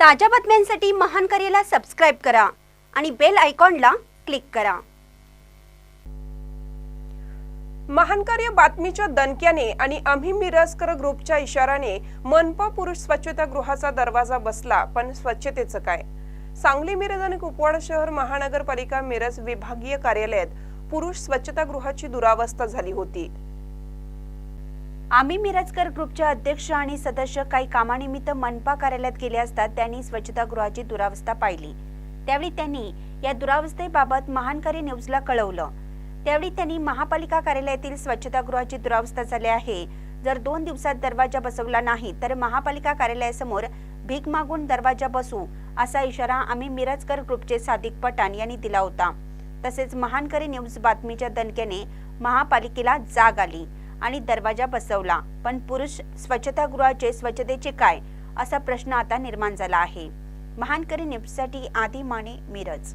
ताज्या बातम्यांसाठी महान करेला सबस्क्राईब करा आणि बेल आयकॉनला क्लिक करा. महानकार्य बातमीच्या दणक्याने आणि आम्ही मिरजकर ग्रुपच्या इशाराने मनपा पुरुष स्वच्छतागृहाचा दरवाजा बसला पण स्वच्छतेचं काय? सांगली मिरज आणि कुपवाड शहर महानगरपालिका मिरज विभागीय कार्यालयात पुरुष स्वच्छतागृहाची दुरावस्था झाली होती. आम्ही मिरजकर ग्रुपचे अध्यक्ष आणि सदस्य काही कामानिमित्त मनपा कार्यालयात गेले असता त्यांनी स्वच्छतागृहाची दुरावस्था पाहिली. त्यावेळी त्यांनी या दुरावस्थेबाबत महानकारी न्यूजला कळवलं. त्यावेळी त्यांनी महापालिका कार्यालयातील स्वच्छतागृहाची दुरावस्था झाली आहे. जर दोन दिवसात दरवाजा बसवला नाही तर महापालिका कार्यालयासमोर भीक मागून दरवाजा बसू असा इशारा आम्ही मिरजकर ग्रुपचे सादिक पठाण यांनी दिला होता. तसेच महानकरी न्यूज बातमीच्या दणक्याने महापालिकेला जाग आली. आणि दरवाजा बसवला. पण पुरुष स्वच्छतागृहाचे स्वच्छतेचे काय? असा प्रश्न आता निर्माण झाला आहे. महानकरी न्यूजसाठी आदी माने मिरज